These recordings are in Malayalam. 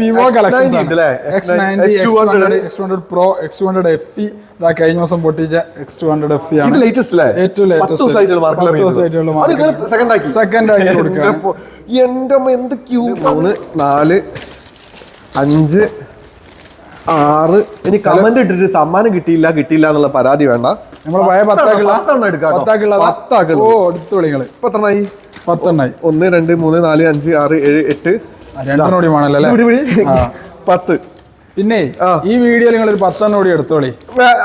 വിവോ X90 കളക്ഷൻസ് ഉണ്ടല്ലേ? X ninety X two hundred X pro X two hundred F ഇതാ കഴിഞ്ഞ ദിവസം പൊട്ടിച്ച എക്സ് ടു ഹൺഡ്രഡ് എഫ് ഇത് ആണ്? ഏറ്റവും ലേറ്റസ്റ്റ്. ആക്കി? Second എന്റെ എന്ത് ക്യൂ മൂന്ന് നാല് അഞ്ച് ആറ്. ഇനി കമന്റ് ഇട്ടിട്ട് സമ്മാനം കിട്ടിയില്ല കിട്ടിയില്ല എന്നുള്ള പരാതി വേണ്ട. നമ്മളെ പഴയ പത്താക്കുള്ള. ഓ എടുത്തു വിളിങ്ങൾ ഇപ്പൊ എത്രണ്ണായി പത്തെണ്ണായി ഒന്ന് രണ്ട് മൂന്ന് നാല് അഞ്ച് ആറ് ഏഴ് എട്ട് പത്ത്. പിന്നെ ഈ വീഡിയോയിൽ നിങ്ങൾ ഒരു പത്തെണ്ണം കൂടി എടുത്തോളി.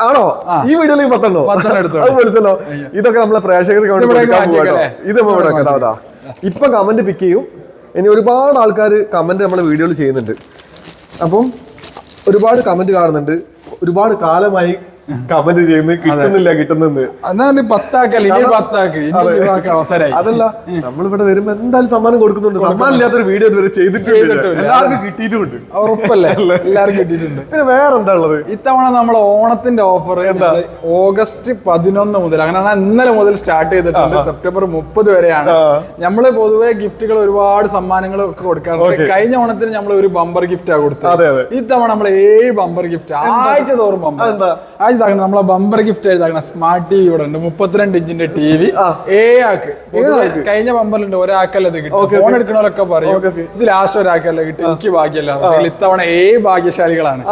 ആണോ? ഈ വീഡിയോയിൽ പത്തെണ്ണോ? പത്തെണ്ണം എടുത്തോളൂ. അത് മനസ്സിലോ ഇതൊക്കെ നമ്മളെ പ്രേക്ഷകർക്ക് വേണ്ടി ഇതിവിടെ കൊടുക്കാൻ മാറ്റി പോവാട്ടോ. വെക്കല്ലേ? ഇത് ഇവിടെ ഇപ്പൊ കമന്റ് പിക്ക് ചെയ്യും. ഇനി ഒരുപാട് ആൾക്കാർ കമന്റ് നമ്മളെ വീഡിയോയിൽ ചെയ്യുന്നുണ്ട്. അപ്പം ഒരുപാട് കമന്റ് കാണുന്നുണ്ട്. ഒരുപാട് കാലമായി കമന്റ് ചെയ്യുന്ന കിട്ടുന്നില്ല കിട്ടുന്നെന്ന്. എന്നാലും പത്താക്കല്ല ഇനി പത്താക്ക് അവസരമായി അതല്ല നമ്മളിവിടെ വരുമ്പോ എന്തായാലും സമ്മാനം കൊടുക്കുന്നുണ്ട്. സമ്മാനം ഇല്ലാത്തൊരു വീഡിയോ ഇതുവരെ ചെയ്തിട്ടുണ്ട്. എല്ലാവർക്കും കിട്ടിയിട്ടുണ്ട് ഉറപ്പല്ലേ? എല്ലാവർക്കും കിട്ടിയിട്ടുണ്ട്. പിന്നെ വേറെ എന്താ ഉള്ളത്? ഇത്തവണ നമ്മൾ ഓണത്തിന്റെ ഓഫർ എന്താ? ഓഗസ്റ്റ് പതിനൊന്ന് മുതൽ അങ്ങനെ ഇന്നലെ മുതൽ സ്റ്റാർട്ട് ചെയ്തിട്ടുണ്ട്. സെപ്റ്റംബർ മുപ്പത് വരെയാണ്. നമ്മൾ നമ്മൾ പൊതുവെ ഗിഫ്റ്റുകൾ ഒരുപാട് സമ്മാനങ്ങൾ ഒക്കെ കൊടുക്കാറുണ്ട്. കഴിഞ്ഞ ഓണത്തിന് നമ്മൾ ഒരു ബമ്പർ ഗിഫ്റ്റ് ആ കൊടുത്തത്. ഇത്തവണ നമ്മൾ ഏഴ് ബമ്പർ ഗിഫ്റ്റ് ആഴ്ച തോറും ബമ്പർ ഇതാക്കണം നമ്മളെ ബമ്പർ ഗിഫ്റ്റ് എഴുതാക്കണം സ്മാർട്ട് ടി വി ഇവിടെ ഉണ്ട്. മുപ്പത്തിരണ്ട് ഇഞ്ചിന്റെ ടി വി ആ. ഏഴാക്ക് പൊതുവെ കഴിഞ്ഞ ബമ്പറിലുണ്ട് ഒരാക്കല്ല ഇത് കിട്ടും ഫോൺ എടുക്കണവരൊക്കെ പറയും. ഇത് ലാസ്റ്റ് ഒരാക്കല്ല കിട്ടും എനിക്ക് ഭാഗ്യമല്ല ഇത്തവണ ഏ ഭാഗ്യശാലികളാണ്.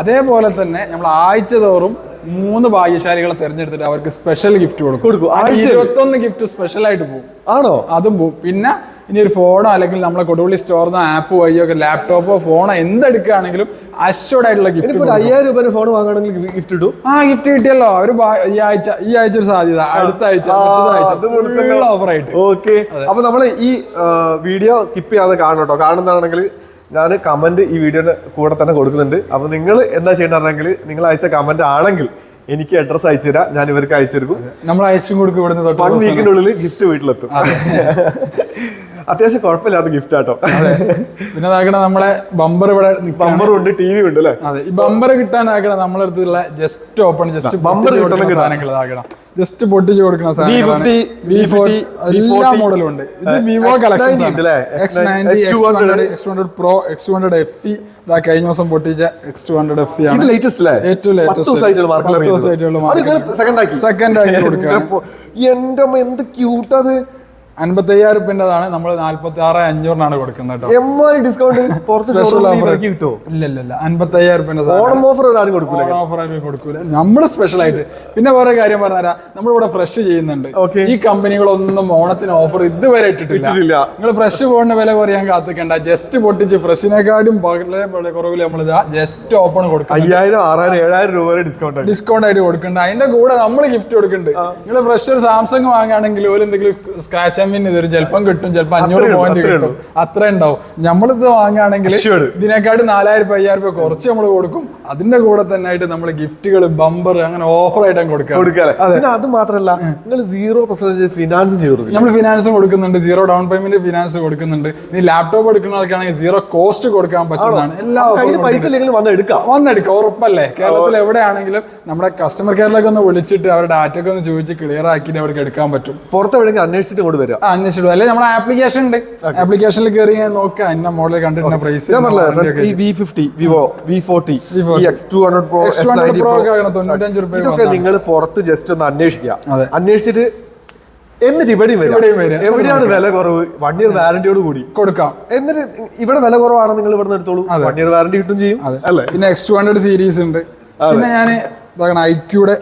അതേപോലെ തന്നെ നമ്മൾ ആഴ്ച തോറും മൂന്ന് ഭാഗ്യശാലികളെ തിരഞ്ഞെടുത്തിട്ട് അവർക്ക് സ്പെഷ്യൽ ഗിഫ്റ്റ് കൊടുക്കും? ഇരുപത്തൊന്ന് ഗിഫ്റ്റ് സ്പെഷ്യൽ ആയിട്ട് പോകും. ആണോ? അതും പോകും. പിന്നെ ഇനി ഒരു ഫോണോ അല്ലെങ്കിൽ നമ്മളെ കൊടുവള്ളി സ്റ്റോറിന്ന് ആപ്പ് വഴിയോ ഒക്കെ ലാപ്ടോപ്പോ ഫോണോ എന്തെടുക്കുകയാണെങ്കിലും അഷ്യൂർഡ് ആയിട്ടുള്ള ഗിഫ്റ്റ് ഒരു അയ്യായിരം രൂപ ഫോൺ വാങ്ങണമെങ്കിൽ ഗിഫ്റ്റ് ഇടും. ആ ഗിഫ്റ്റ് കിട്ടിയല്ലോ. അവർ ഈ ആഴ്ച ഈ ആഴ്ച ഒരു സാധ്യത. അടുത്ത ആഴ്ച അടുത്ത ഓഫർ ആയിട്ട് ഓക്കെ അപ്പൊ നമ്മൾ ഈ വീഡിയോ സ്കിപ്പ് ചെയ്യാതെ കാണട്ടോ കാണുന്നതാണെങ്കിൽ ഞാൻ കമന്റ് ഈ വീഡിയോയുടെ കൂടെ തന്നെ കൊടുക്കുന്നുണ്ട്. അപ്പൊ നിങ്ങൾ എന്താ ചെയ്യണമെങ്കിൽ നിങ്ങൾ അയച്ച കമന്റ് ആണെങ്കിൽ എനിക്ക് അഡ്രസ്സ് അയച്ചു തരാം. ഞാൻ ഇവർക്ക് അയച്ചു തരും നമ്മൾ അയച്ചും കൊടുക്കും ഇവിടുന്ന് തൊട്ട് വൺ വീക്കിനുള്ളിൽ ഗിഫ്റ്റ് വീട്ടിലെത്തും. അത്യാവശ്യം കുഴപ്പമില്ലാത്ത ഗിഫ്റ്റ് ആട്ടോ. പിന്നെ അതാക്കണ നമ്മളെ ബമ്പർ ഇവിടെ ബമ്പറും ഉണ്ട് ടി വി ഉണ്ട് അല്ലേ? അതെ ഈ ബമ്പർ കിട്ടാനാക്കണ നമ്മളെ അടുത്തുള്ള ജസ്റ്റ് ഓപ്പൺ ജസ്റ്റ് ബമ്പർ കിട്ടുന്ന സാധനങ്ങൾ ഇതാക്കണം ജസ്റ്റ് പൊട്ടിച്ച് കൊടുക്കുന്ന V50, V40, എല്ലാ മോഡലും ഉണ്ട്. ഇത് വിവോ X90 കളക്ഷൻസ് ഉണ്ട് അല്ലേ? X X90, ninety X two X200, hundred X pro X two hundred F ഇതാ കഴിഞ്ഞ ദിവസം പൊട്ടിച്ച എക്സ് ടു ഹൺഡ്രഡ് എഫ് ആണ്. ലേറ്റസ്റ്റ് ഏറ്റവും ലേറ്റസ്റ്റ്. സെക്കൻഡ് ആക്കി. കൊടുക്കുക എന്റെ എന്ത് ക്യൂട്ട് അത്. അൻപത്തി അയ്യായിരം റുപ്യന്റെതാണ് നമ്മൾ നാല്പത്തി ആറ് അഞ്ഞൂറിനാണ് കൊടുക്കുന്നത് കേട്ടോ. എമ്മാരി ഡിസ്കൗണ്ട് സ്പെഷ്യൽ ഓഫർ showroom ൽ offer. ഇവർക്ക് കിട്ടുമോ ഇല്ല ഇല്ല ഇല്ല അൻപത്തി അയ്യായിരം റുപ്യന്റെ സാധനം ഓണം ഓഫർ ആരും കൊടുക്കൂല. നമ്മൾ സ്പെഷ്യൽ ആയിട്ട്. പിന്നെ വേറെ കാര്യം പറഞ്ഞുതരാം നമ്മളിവിടെ ഫ്രഷ് ചെയ്യുന്നുണ്ട്. ഈ കമ്പനികളൊന്നും ഓണത്തിന് ഓഫർ ഇതുവരെ ഇട്ടിട്ടില്ല. നിങ്ങൾ ഫ്രഷ് പോകുന്ന വില കുറയാൻ കാത്തിക്കണ്ട. ജസ്റ്റ് പൊട്ടിച്ച് ഫ്രഷിനെക്കാട്ടും വളരെ വളരെ കുറവിൽ നമ്മൾ ജസ്റ്റ് ഓപ്പൺ കൊടുക്കും അയ്യായിരം ആറായിരം ഏഴായിരം രൂപ വരെ ഡിസ്കൗണ്ട് ഡിസ്കൗണ്ട് ആയിട്ട് കൊടുക്കുന്നുണ്ട്. അതിന്റെ കൂടെ നമ്മൾ ഗിഫ്റ്റ് കൊടുക്കുന്നുണ്ട്. നിങ്ങൾ ഫ്രഷ് ഒരു സാംസങ് വാങ്ങുകയാണെങ്കിൽ ഒരു എന്തെങ്കിലും സ്ക്രാച്ച് വിൻ ഇതൊരു ചിലപ്പം കിട്ടും ചിലപ്പോൾ അഞ്ഞൂറ് പോയിന്റ് കിട്ടും. അത്ര ഉണ്ടാവും. നമ്മളിത് വാങ്ങുകയാണെങ്കിൽ. ഇതിനെക്കാട്ടും നാലായിരം രൂപ അയ്യായിരം രൂപ കുറച്ച് നമ്മൾ കൊടുക്കും. അതിന്റെ കൂടെ തന്നെ ആയിട്ട് നമ്മൾ ഗിഫ്റ്റുകൾ ബമ്പർ അങ്ങനെ ഓഫർ ആയിട്ട് കൊടുക്കാം അത്. മാത്രമല്ല നിങ്ങൾ സീറോ പെർസെന്റേജ് ഫിനാൻസ് ചെയ്തു നമ്മൾ ഫിനാൻസ് കൊടുക്കുന്നുണ്ട് സീറോ ഡൗൺ പേയ്മെന്റ് ഫിനാൻസ് കൊടുക്കുന്നുണ്ട്. ഇനി ലാപ്ടോപ്പ് എടുക്കുന്ന ആൾക്കാണെങ്കിൽ സീറോ കോസ്റ്റ് കൊടുക്കാൻ പറ്റുന്നതാണ്. എല്ലാ പൈസ ഇല്ലെങ്കിലും വന്നെടുക്കാം ഉറപ്പല്ലേ? കേരളത്തിൽ എവിടെയാണെങ്കിലും നമ്മുടെ കസ്റ്റമർ കെയറിലേക്ക് ഒന്ന് വിളിച്ചിട്ട് അവരുടെ ഡാറ്റ ഒക്കെ ഒന്ന് ചോദിച്ച് ക്ലിയർ ആക്കിയിട്ട് അവർക്ക് എടുക്കാൻ പറ്റും. പുറത്ത് എവിടെയെങ്കിലും അന്വേഷിച്ചിട്ട് ഇങ്ങോട്ട് വരിക ആ, അന്വേഷിച്ചിടും അല്ലെങ്കിൽ നമ്മുടെ ആപ്ലിക്കേഷൻ ഉണ്ട്. ആപ്ലിക്കേഷനിൽ കയറി നോക്കുക എന്ന മോഡൽ കണ്ടിട്ടുള്ള പ്രൈസ് ഞാൻ ഈ V fifty Vivo V forty X two hundred pro X200 Pro ഒക്കെ ആകണം, തൊണ്ണൂറ്റഞ്ച് ഇതൊക്കെ നിങ്ങൾ പുറത്ത് ജസ്റ്റ് ഒന്ന് അന്വേഷിക്കുക. അന്വേഷിച്ചിട്ട് എന്നിട്ട് ഇവിടെ. എവിടെയാണ് വില കുറവ്? വൺ ഇയർ വാറന്റിയോട് കൂടി. കൊടുക്കാം. എന്നിട്ട് ഇവിടെ വില കുറവാണ് നിങ്ങൾ ഇവിടെ നിന്ന് എടുത്തോളൂ വൺ ഇയർ വാറന്റി കിട്ടും ചെയ്യും. അല്ലേ? പിന്നെ എക്സ് ടു ഹൺഡ്രഡ് സീരീസ് ഉണ്ട്. പിന്നെ ഞാൻ ഐക്യൂടെ.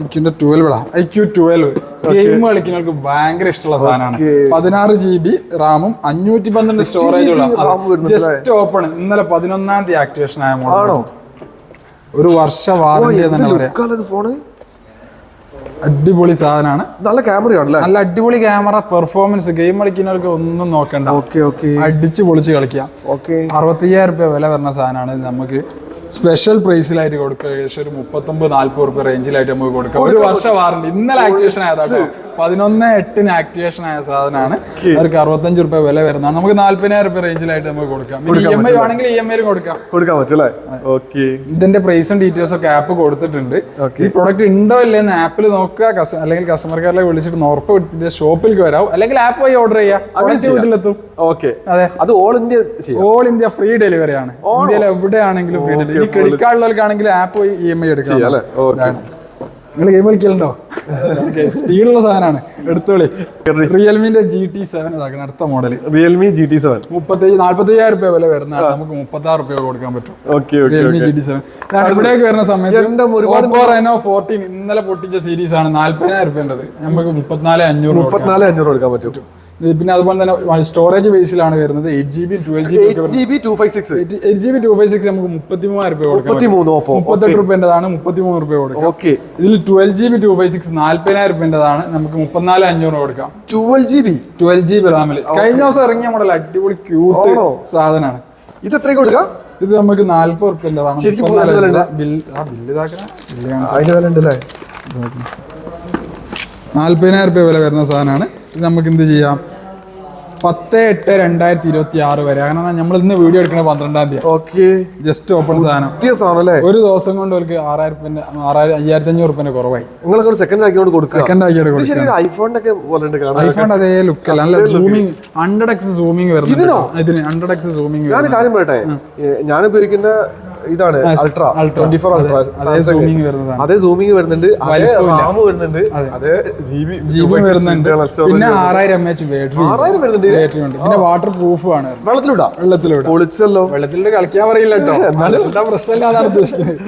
ഐക്യൂന്റെ ട്വൽവ് ഐക്യു ട്വൽവ് ഗെയിം കളിക്കുന്നവർക്ക് ഭയങ്കര ഇഷ്ടമുള്ള സാധനമാണ്. പതിനാറ് ജി ബി റാമും അഞ്ഞൂറ്റി പന്ത്രണ്ട് 60 സ്റ്റോറേജ് ജസ്റ്റ് ഓപ്പൺ ഇന്നലെ പതിനൊന്നാം തീയതി ആക്ടിവേഷൻ ആയ മോഡലാണോ ഒരു വർഷ വാറന്റി ഫോണ്? അടിപൊളി സാധനമാണ്. നല്ല ക്യാമറയാണല്ലേ നല്ല അടിപൊളി ക്യാമറ പെർഫോമൻസ് ഗെയിം കളിക്കുന്നവർക്ക് ഒന്നും നോക്കണ്ട. ഓക്കെ ഓക്കെ അടിച്ച് പൊളിച്ച് കളിക്കാം. ഓക്കെ അറുപത്തയ്യായിരം രൂപ വില വരുന്ന സാധനമാണ് നമുക്ക്. സ്പെഷ്യൽ പ്രൈസിലായിട്ട് കൊടുക്കുക. ഏകദേശം ഒരു മുപ്പത്തൊമ്പത് നാല്പത് റുപ്യ റേഞ്ചിലായിട്ട് നമുക്ക് കൊടുക്കാം. ഒരു വർഷം വാറണ്ടി ഇന്നലെ ആക്ടിവേഷൻ ആയതാട്ടോ പതിനൊന്ന് എട്ടിന് ആക്ടിവേഷൻ ആയ സാധനമാണ് അവർക്ക് അറുപത്തഞ്ച് റുപ്യ വില വരുന്നതാണ്. നമുക്ക് നാല്പതിനായിരം റുപ്യ റേഞ്ചിലായിട്ട് നമുക്ക് കൊടുക്കാം. ഇ എം ഐ ആണെങ്കിൽ ഇ എം ഐ കൊടുക്കാം. കൊടുക്കാൻ പറ്റും ഓക്കെ ഇതിന്റെ പ്രൈസും ഡീറ്റെയിൽസും ഒക്കെ ആപ്പ് കൊടുത്തിട്ടുണ്ട്. ഈ പ്രൊഡക്റ്റ് ഉണ്ടോ ഇല്ല ഇല്ലെന്ന് ആപ്പിൽ നോക്കുക. അല്ലെങ്കിൽ കസ്റ്റമർ കെയറിലേക്ക് വിളിച്ചിട്ട് ഉറപ്പ് എടുത്തിട്ട് ഷോപ്പിലേക്ക് വരാവും. അല്ലെങ്കിൽ ആപ്പ് വഴി ഓർഡർ ചെയ്യാം. വീട്ടിലെത്തും. ഓക്കെ അതെ. അത് all India all India free delivery ആണ്. ഇന്ത്യയിൽ എവിടെയാണെങ്കിലും ഫ്രീ ഡെലിവറി ക്രെഡിറ്റ് കാർഡിലുള്ളവർക്കാണെങ്കിൽ ആപ്പ് വഴി ഇ എം ഐ എടുക്കാം നിങ്ങൾ ഗെയിം കളിക്കലുണ്ടോ? സ്പീഡുള്ള സാധനമാണ്. എടുത്തോളി. റിയൽമിന്റെ ജി ടി സെവൻ ഇതാക്കണം അടുത്ത model Realme G T seven മുപ്പത്തി നാല്പത്തയ്യായിരം രൂപ വില വരുന്ന നമുക്ക് മുപ്പത്തി ആറ് റുപ്യ കൊടുക്കാൻ പറ്റും. റിയൽമി ജി ടി സെവൻ ഇവിടേക്ക് വരുന്ന സമയത്ത് ഓപ്പോ റെനോ ഫോർട്ടീൻ ഇന്നലെ പൊട്ടിച്ച സീരീസ് ആണ്. നാല്പതിനായിരം റുപ്യന്റെത് നമുക്ക് മുപ്പത്തിനാല് അഞ്ഞൂറ് മുപ്പത്തിനാല് അഞ്ഞൂറ് കൊടുക്കാൻ പറ്റും. പിന്നെ അതുപോലെ തന്നെ സ്റ്റോറേജ് ബേസിലാണ് വരുന്നത് eight G B twelve G eight G B two five six eight G B two five six നമുക്ക് മുപ്പത്തി മൂവായിരം രൂപ കൊടുക്കാം മുപ്പത്തി മൂന്ന് ഓപ്പോ. മുപ്പത്തെട്ട് രൂപേന്റെതാണ് മുപ്പത്തി മൂന്ന് റുപ്യ കൊടുക്കാം ഓക്കെ. ഇതിൽ twelve G B two five six നാല്പതിനായിരം രൂപേന്റെതാണ് നമുക്ക് മുപ്പത്തിനാല് അഞ്ഞൂറ് കൊടുക്കാം. Twelve G B twelve G B റാമിൽ കഴിഞ്ഞ ദിവസം ഇറങ്ങിയ മോഡൽ അടിപൊളി ക്യൂട്ട് സാധനമാണ്. ഇത് എത്ര കൊടുക്കാം ഇത് നമുക്ക് നാല്പത് റുപ്യന്റെതാണ്. ശരിക്കും ബില്ല് ആ ബില്ല് ഇതാക്കണം. ബില്ല് കാണാം അതിന്റെ വില ഉണ്ട് അല്ലേ നാല്പതിനായിരം റുപ്യ വില വരുന്ന സാധനമാണ്. നമുക്ക് എന്ത് ചെയ്യാം? പത്ത് എട്ട് രണ്ടായിരത്തി ഇരുപത്തി ആറ് വരെ. അങ്ങനെ നമ്മൾ ഇന്ന് വീഡിയോ എടുക്കുന്നത് പന്ത്രണ്ടാം തീയതി. ഓക്കെ. ജസ്റ്റ് ഓപ്പൺ സാധനം. അല്ലേ? ഒരു ദിവസം കൊണ്ട് അവർക്ക് ആറായിരം ആറായിരം അയ്യായിരത്തി അഞ്ഞൂറ് റുപ്യന്റെ കുറവായി നിങ്ങൾ സെക്കൻഡ് കൊടുക്കുക. സെക്കൻഡ് ഐഫോണിന്റെ പോലെ ഐഫോൺ അതേ ലുക്ക് അല്ല. നല്ല സൂമിങ് ഹൺഡ്രഡ് എക്സ് സൂമിങ് വരുന്നു ഇതിന്? ഹൺഡ്രഡ് എക്സ് സൂമിങ് ഞാൻ കാര്യം പറയട്ടെ? ഞാൻ ഉപയോഗിക്കുന്ന ഇതാണ് അൾട്ര. ട്വന്റി ഫോർ അൾട്ര അതേ. സൂമിങ് വരുന്നുണ്ട്. അതേ റാം വരുന്നുണ്ട്. അതേ. ജിബി ജിബി വരുന്നുണ്ട്. പിന്നെ ആറായിരം എം എച്ച് ബാറ്ററി ആറായിരം വരുന്നുണ്ട്. ബാറ്ററി ഉണ്ട്. പിന്നെ വാട്ടർ പ്രൂഫ് ആണ്. വെള്ളത്തിലൂടാ. വെള്ളത്തിലൂടെ. പൊളിച്ചല്ലോ വെള്ളത്തിലൂടെ കളിക്കാൻ പറയില്ല കേട്ടോ. എന്നാലും പ്രശ്നമില്ല എന്നാണ് ഉദ്ദേശിക്കുന്നത്.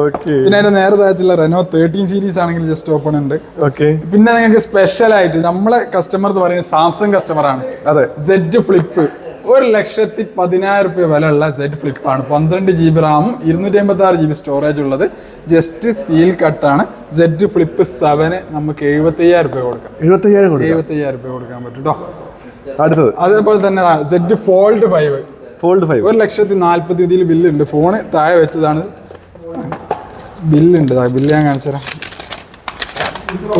ഓക്കെ പിന്നെ അതിന്റെ നേരെ താഴത്തുള്ള റെനോ തേർട്ടീൻ സീരീസ് ആണെങ്കിൽ ജസ്റ്റ് ഓപ്പൺ ഉണ്ട്. ഓക്കെ പിന്നെ നിങ്ങൾക്ക് സ്പെഷ്യൽ ആയിട്ട് നമ്മളെ കസ്റ്റമർ എന്ന് പറയുന്നത് സാംസങ് കസ്റ്റമർ ആണ്. അതെ. സെഡ് ഫ്ലിപ്പ് ഒരു ലക്ഷത്തി പതിനായിരം റുപ്യ വിലയുള്ള സെറ്റ് ഫ്ലിപ്പ് ആണ്. പന്ത്രണ്ട് ജി ബി റാമും ഇരുന്നൂറ്റി അമ്പത്തി ആറ് ജി ബി സ്റ്റോറേജ് ഉള്ളത് ജസ്റ്റ് സീൽ കട്ടാണ് സെറ്റ് ഫ്ലിപ്പ് സെവന് നമുക്ക് എഴുപത്തി അയ്യായിരം റുപ്യ കൊടുക്കാം. എഴുപത്തി അയ്യായിരം എഴുപത്തി അയ്യായിരം റുപ്യ കൊടുക്കാൻ പറ്റും കേട്ടോ അടുത്തത്. അതേപോലെ തന്നെ Z fold five fold five ഒരു ലക്ഷത്തി നാല്പത്തി ഇതിൽ ബില്ലുണ്ട്. ഫോണ് താഴെ വെച്ചതാണ്. ബില്ലുണ്ട്. ബില്ല് ഞാൻ കാണിച്ചു തരാം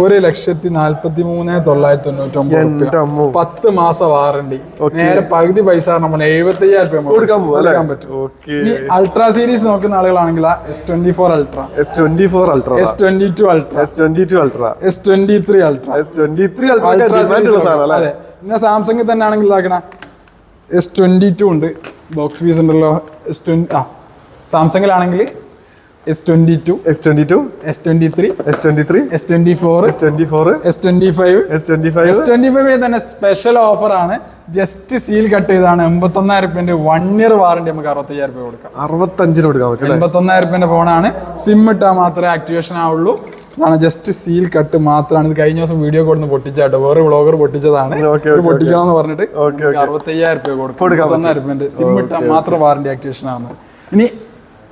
ഒരു ലക്ഷത്തി നാല്പത്തി മൂന്ന് തൊള്ളായിരത്തി തൊണ്ണൂറ്റി ഒമ്പത് പത്ത് മാസം വാറണ്ടി. നേരെ പകുതി പൈസ നമ്മൾ എഴുപത്തി അയ്യായിരം രൂപ കൊടുക്കാൻ കൊടുക്കാൻ പറ്റും. അൾട്രാ സീരീസ് നോക്കുന്ന ആളുകളാണെങ്കിൽ S twenty four ultra S twenty four ultra S twenty two ultra S twenty two ultra S twenty three ultra S twenty three ultra അതെ. പിന്നെ സാംസങ് തന്നെ ആണെങ്കിൽ ഇതാക്കണ എസ് ട്വന്റി ടു ഉണ്ട്. ബോക്സ് പീസ് ഉണ്ടല്ലോ. എസ് ട്വന്റി ആ സാംസങ്ങിലാണെങ്കിൽ S twenty two S twenty two S twenty three S twenty three S twenty four S twenty four S twenty five S twenty five S twenty five തന്നെ സ്പെഷ്യൽ ഓഫർ ആണ്. ജസ്റ്റ് സീൽ കട്ട് ചെയ്താണ് എൺപത്തൊന്നായിരം റുപ്യന്റെ വൺ ഇയർ വാറണ്ടി നമുക്ക് അറുപത്തയ്യായിരം രൂപ കൊടുക്കാം. അറുപത്തഞ്ചിന് കൊടുക്കാൻ പറ്റും എൺപത്തൊന്നായിരം റുപ്യന്റെ ഫോണാണ് സിം ഇട്ടാൽ മാത്രമേ ആക്ടിവേഷൻ ആവുള്ളൂ. ഇതാണ് ജസ്റ്റ് സീൽ കട്ട് മാത്രമാണ്. ഇത് കഴിഞ്ഞ ദിവസം വീഡിയോ കൊടുത്ത് പൊട്ടിച്ചാട്ടോ. വേറെ വ്ളോഗർ പൊട്ടിച്ചതാണ്. പൊട്ടിക്കാന്ന് പറഞ്ഞിട്ട്. അറുപത്തയ്യായിരം രൂപ കൊടുക്കും. സിം ഇട്ടാൽ മാത്രം വാറണ്ടി ആക്ടിവേഷൻ ആവുന്നത്. ഇനി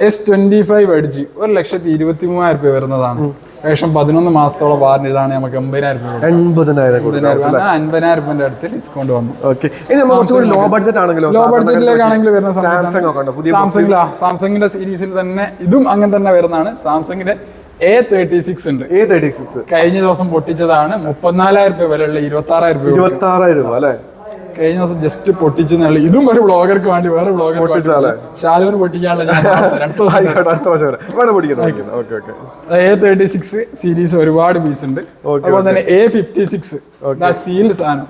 എസ് ട്വന്റി ഫൈവ് അടിച്ച് ഒരു ലക്ഷത്തി ഇരുപത്തി മൂവായിരം രൂപ വരുന്നതാണ് ഏകദേശം പതിനൊന്ന് മാസത്തോളം വാറണ്ടി ഇതാണ് നമുക്ക് എൺപതിനായിരം രൂപ. എൺപതിനായിരം അൻപതിനായിരം രൂപന്റെ അടുത്ത് ഡിസ്കൗണ്ട് വന്നു. ഓക്കെ ഇനി നമ്മൾ കുറച്ചുകൂടി ലോ ബഡ്ജറ്റ് ആണെങ്കിലോ? ലോ ബഡ്ജറ്റിലേക്കാണെങ്കിൽ വരുന്ന സാംസങ് ഒക്കെ ഉണ്ട് പുതിയ സാംസങ് സാംസങ്ങിന്റെ സീരീസിൽ തന്നെ ഇതും അങ്ങനെ തന്നെ വരുന്നതാണ്. സാംസങ്ങിന്റെ എ തേർട്ടി സിക്സ് ഉണ്ട്. എ തേർട്ടി സിക്സ് കഴിഞ്ഞ ദിവസം പൊട്ടിച്ചതാണ്. മുപ്പത്തിനാലായിരം രൂപ വിലയുള്ള ഇരുപത്തി ആറായിരം രൂപ. ഇരുപത്തി ആറായിരം രൂപ അല്ലേ? കഴിഞ്ഞ ദിവസം ജസ്റ്റ് പൊട്ടിച്ചെന്നുള്ളൂ ഇതും ഒരു ബ്ലോഗർക്ക് വേണ്ടി വേറെ ബ്ലോഗർ ശാലുവിന് പൊട്ടിക്കാനുള്ള എ തേർട്ടി സിക്സ് സീരീസ് ഒരുപാട് പീസ് ഉണ്ട്. അതുപോലെ തന്നെ എ ഫിഫ്റ്റി സിക്സ് സീൽ സാധനം.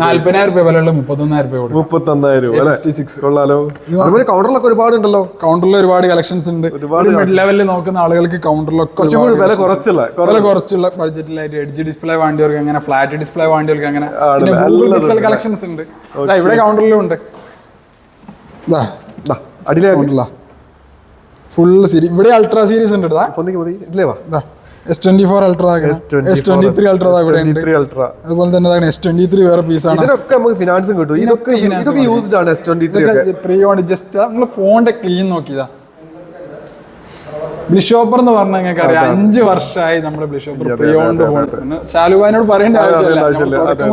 നാല്പതിനായിരം രൂപ വിലയുള്ള മുപ്പത്തൊന്നായിരം രൂപ കൊടുക്കും. മുപ്പത്തൊന്നായിരം രൂപ അല്ലേ? സിക്സ് കൊള്ളാലോ. അതുപോലെ കൗണ്ടറിലൊക്കെ ഒരുപാട് ഉണ്ടല്ലോ കൗണ്ടറിൽ ഒരുപാട് കളക്ഷൻസ് ഉണ്ട്. ഒരുപാട് മിഡ് ലെവലിൽ നോക്കുന്ന ആളുകൾക്ക് കൗണ്ടറിലൊക്കെ വില കുറച്ചുള്ള വില കുറച്ചുള്ള ബഡ്ജറ്റിലായിട്ട് എഡ്ജ് ഡിസ്പ്ലേ വേണ്ടിയവർക്ക് അങ്ങനെ ഫ്ലാറ്റ് ഡിസ്പ്ലേ വേണ്ടിയവർക്ക് അങ്ങനെ പിക്സൽ കളക്ഷൻസ് ഉണ്ട്. ഇവിടെ കൗണ്ടറിലും ഉണ്ട്. അടിയിലെ കൗണ്ടറിലാ ഫുൾ സീരീസ് ഇവിടെ അൾട്രാ സീരീസ് ഉണ്ട് ഇല്ലേ വാ. S twenty four ultra S twenty three ultra അതുപോലെ തന്നെ എസ് ട്വന്റി ത്രീ വേറെ പീസാണ് ഇതിനൊക്കെ നമുക്ക് ഫിനാൻസും കിട്ടും. ഇതൊക്കെ യൂസ്ഡ് ആണ് S twenty three pre own just നമ്മൾ ഫോണിന്റെ ക്ലീൻ നോക്കിയതാ. ബ്ലിഷോപ്പർ എന്ന് പറഞ്ഞാൽ നിങ്ങൾക്ക് അറിയാം. അഞ്ച് വർഷമായി നമ്മൾ ബ്ലിഷോപ്പർ പ്രീ ഓൺഡ് ഫോൺ ശാലുബാനോട് പറയേണ്ട ആവശ്യമില്ല. തുടക്കം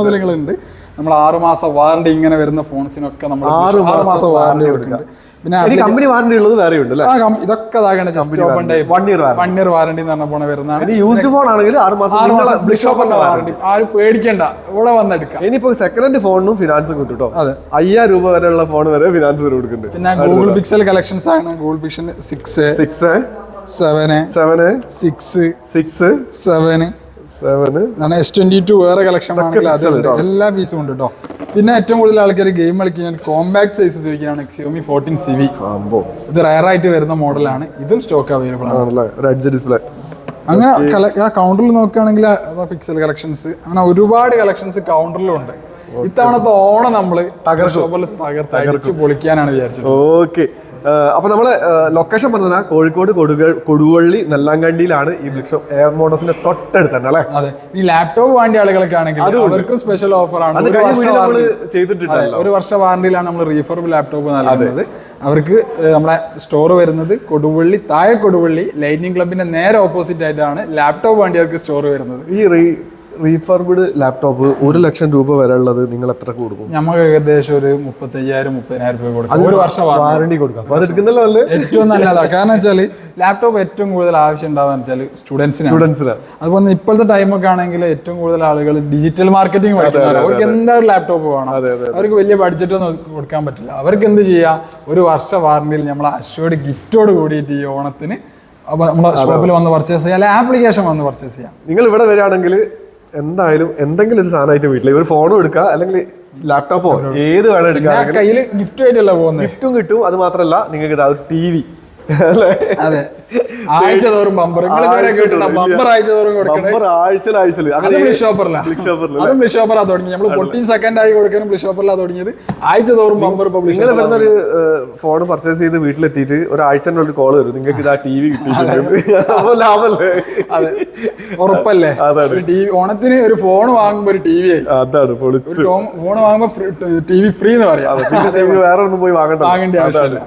നമ്മൾ ആറ് മാസം വാറണ്ടി ഇങ്ങനെ വരുന്ന ഫോൺസിനൊക്കെ നമ്മൾ ആറ് മാസം വാറണ്ടി കൊടുക്കുന്നുണ്ട്. പിന്നെ കമ്പനി വാറണ്ടി ഉള്ളത് വേറെ ഉണ്ട് അല്ലേ ഇതൊക്കെ just open type one year warranty എന്ന് പറഞ്ഞ പോണ വരുന്നതാണ്. യൂസ്ഡ് ഫോൺ ആണെങ്കിൽ ആറ് മാസം ബ്ലിഷോപ്പറിന്റെ വാറണ്ടി. ആരും പേടിക്കണ്ട. ഇവിടെ വന്നെടുക്കാം ഇനിയിപ്പോ സെക്കൻഡ് ഹാൻഡ് ഫോണിനും ഫിനാൻസ് കിട്ടും കേട്ടോ അതെ. അയ്യായിരം രൂപ വരെയുള്ള ഫോൺ വരെ ഫിനാൻസ് വരെ കൊടുക്കുന്നുണ്ട്. പിന്നെ ഗൂഗിൾ പിക്സൽ കളക്ഷൻസ് ആണ്. Google Pixel six six seven seven six six seven seven S twenty two വേറെ കളക്ഷൻ. എല്ലാ പീസും ഉണ്ട് കേട്ടോ പിന്നെ ഏറ്റവും കൂടുതൽ ആൾക്കാർ ഗെയിം കളിക്കാൻ കോമ്പാക്ട് സൈസ് ചോദിക്കുകയാണ് എക്സിയോമി ഫോർട്ടീൻ സി വി ഇത് റയർ ആയിട്ട് വരുന്ന മോഡലാണ് ഇതും സ്റ്റോക്ക് അവൈലബിൾ ആണ്. ഡിസ്പ്ലേ അങ്ങനെ കൗണ്ടറിൽ നോക്കുകയാണെങ്കിൽ പിക്സൽ കളക്ഷൻസ് അങ്ങനെ ഒരുപാട് കളക്ഷൻസ് കൗണ്ടറിലും ഉണ്ട്. ഇത്തവണത്തെ ഓണം നമ്മൾ ഷോപ്പിൽ തകർത്ത് അടിച്ച് പൊളിക്കാനാണ് വിചാരിച്ചത് ഓക്കെ അപ്പൊ നമ്മൾ ലൊക്കേഷൻ പറഞ്ഞാൽ കോഴിക്കോട് കൊടുക കൊടുവള്ളി നെല്ലാങ്കണ്ടിയിലാണ് ഈ ബ്ലിക്ഷോ എയർ മോഡൽസിന്റെ തൊട്ടടുത്ത് തന്നെ അല്ലേ? അതെ. ഈ ലാപ്ടോപ്പ് വാണ്ടി ആളുകൾക്ക് ആണെങ്കിൽ അവർക്കും സ്പെഷ്യൽ ഓഫർ ആണ്. അത് ഒരു വർഷം ഒരു വാറണ്ടിയിലാണ് നമ്മൾ റീഫർബ് ലാപ്ടോപ്പ് നൽകുന്നത്. അവർക്ക് നമ്മുടെ നമ്മളെ സ്റ്റോർ വരുന്നത് കൊടുവള്ളി താഴെ കൊടുവള്ളി ലൈറ്റിംഗ് ക്ലബിന്റെ നേരെ ഓപ്പോസിറ്റ് ആയിട്ടാണ് ലാപ്ടോപ്പ് വേണ്ടിയവർക്ക് സ്റ്റോർ വരുന്നത്. ഈ റീ റീഫർബിഡ് ലാപ്ടോപ്പ് ഒരു ലക്ഷം രൂപ വരെ ഉള്ളത് നിങ്ങൾ എത്ര കൊടുക്കും? നമുക്ക് ഏകദേശം ഒരു മുപ്പത്തയ്യായിരം മുപ്പതിനായിരം രൂപ കൊടുക്കും. ഒരു വർഷം വാറണ്ടി കൊടുക്കാം. അല്ലേ ഏറ്റവും നല്ലതാ. കാരണം വെച്ചാൽ ലാപ്ടോപ്പ് ഏറ്റവും കൂടുതൽ ആവശ്യം ഉണ്ടാവുക വെച്ചാൽ സ്റ്റുഡൻസിന് സ്റ്റുഡൻസിന് അതുപോലെ ഇപ്പോഴത്തെ ടൈമൊക്കെ ആണെങ്കിൽ ഏറ്റവും കൂടുതൽ ആളുകൾ ഡിജിറ്റൽ മാർക്കറ്റിംഗ് പഠിക്കുന്നവർ അവർക്ക് ഒരു ലാപ്ടോപ്പ് വേണം. അവർക്ക് വലിയ ബഡ്ജറ്റ് ഒന്നും കൊടുക്കാൻ പറ്റില്ല. അവർക്ക് എന്ത് ചെയ്യാം? ഒരു വർഷ വാറണ്ടിയിൽ നമ്മൾ അഷ്യോർഡ് ഗിഫ്റ്റോട് കൂടിയിട്ട് ഈ ഓണത്തിന് നമ്മളെ ഷോപ്പിൽ വന്ന് പർച്ചേസ് ചെയ്യാം. അല്ലെങ്കിൽ ആപ്ലിക്കേഷൻ വന്ന് പർച്ചേസ് ചെയ്യാം. നിങ്ങൾ ഇവിടെ വരികയാണെങ്കിൽ എന്തായാലും എന്തെങ്കിലും ഒരു സാധനമായിട്ട് വീട്ടിൽ ഒരു ഫോണും എടുക്കുക അല്ലെങ്കിൽ ലാപ്ടോപ്പോ ഏത് വേണം എടുക്കാൻ ഞാൻ കയ്യിൽ ഗിഫ്റ്റ് ആയിട്ടല്ല പോകുന്നത് ഗിഫ്റ്റും കിട്ടും അത് മാത്രമല്ല നിങ്ങൾക്ക് ഇതാ ഒരു ടി വി അതെ. ആഴ്ച തോറും ബമ്പർ ബമ്പർ ആഴ്ച തോറും കൊടുക്കണേ? ബമ്പർ ആഴ്ചയിൽ ആഴ്ചയിൽ. shopper ൽ അതും ബ്ലിഷോപ്പറാ തുടങ്ങി നമ്മൾ പൊട്ടി സെക്കൻഡ് ആയി കൊടുക്കാനും ബ്ലിഷോപ്പറിലാ തുടങ്ങിയത്. ആഴ്ച തോറും ബമ്പർ ഇപ്പൊ നിങ്ങൾ ഇവിടുന്ന് ഒരു ഫോൺ പർച്ചേസ് ചെയ്ത് വീട്ടിലെത്തിയിട്ട് ഒരാഴ്ചന്റെ ഒരു കോൾ വരും. നിങ്ങൾക്ക് ഇതാ ടി വി കിട്ടി ലാഭല്ലേ അതെ. ഉറപ്പല്ലേ? ടി വി ഓണത്തിന് ഒരു ഫോൺ വാങ്ങുമ്പോ ഒരു ടി വി ആയി. അതാണ് ഫോൺ വാങ്ങുമ്പോ ടി വി ഫ്രീ എന്ന് പറയാം. വേറെ ഒന്നും പോയി വാങ്ങേണ്ട വാങ്ങേണ്ട ആവശ്യമില്ല.